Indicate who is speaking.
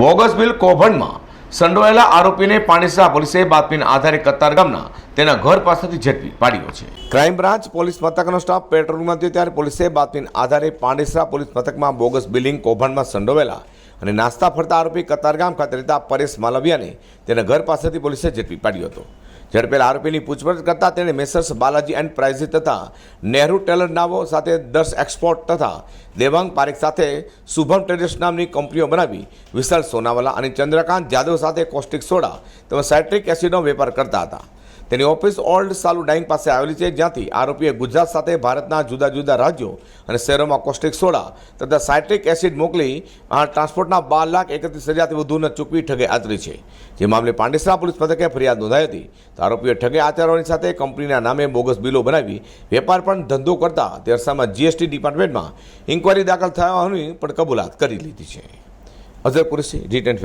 Speaker 1: Bogus bill કૌભાંડમાં સંડોવાયેલા આરોપીને પાણીસરા પોલીસે બાતમીના આધારે કતાર ગામના તેના ઘર પાસેથી ઝડપી પાડ્યો છે. ક્રાઇમ બ્રાન્ચ પોલીસ મથકનો સ્ટાફ પેટ્રોલિંગમાં થયો ત્યારે પોલીસે બાતમીના આધારે પાંડેસરા પોલીસ મથકમાં બોગસ બિલિંગ કૌભાંડમાં સંડોવેલા અને નાસ્તા ફરતા આરોપી કતારગામ ખાતે રહેતા પરેશ માલવિયાને તેના ઘર પાસેથી પોલીસે ઝડપી પાડ્યો હતો. ઝડપેલા આરોપીની પૂછપરછ કરતાં તેણે મેસર્સ બાલાજી એન્ડ પ્રાઇઝી તથા નહેરુ ટેલર નામો સાથે દસ એક્સપોર્ટ તથા દેવાંગ પારેખ સાથે શુભમ ટ્રેડર્સ નામની કંપનીઓ બનાવી વિશાલ સોનાવાલા અને ચંદ્રકાંત જાદવ સાથે કોસ્ટિક સોડા તેમજ સાઇટ્રિક એસિડનો વેપાર કરતા હતા. તેની ઓફિસ ઓલ્ડ સાલુ ડાઇંગ પાસે આવેલી છે, જ્યાંથી આરોપીએ ગુજરાત સાથે ભારતના જુદા જુદા રાજ્યો અને શહેરોમાં કોસ્ટિક સોડા તથા સાઇટ્રિક એસિડ મોકલી આ ટ્રાન્સપોર્ટના બાર લાખ એકત્રીસ હજારથી વધુને ચૂકવી ઠગે આચરી છે. જે મામલે પાંડેસરા પોલીસ મથકે ફરિયાદ નોંધાઈ હતી. તો આરોપીએ ઠગે આચરવાની સાથે કંપનીના નામે બોગસ બિલો બનાવી વેપાર પણ ધંધો કરતા તે અરસામાં જીએસટી ડિપાર્ટમેન્ટમાં ઇન્કવાયરી દાખલ થવાની પણ કબૂલાત કરી લીધી છે. અઝર કુરેશી, જી ટેન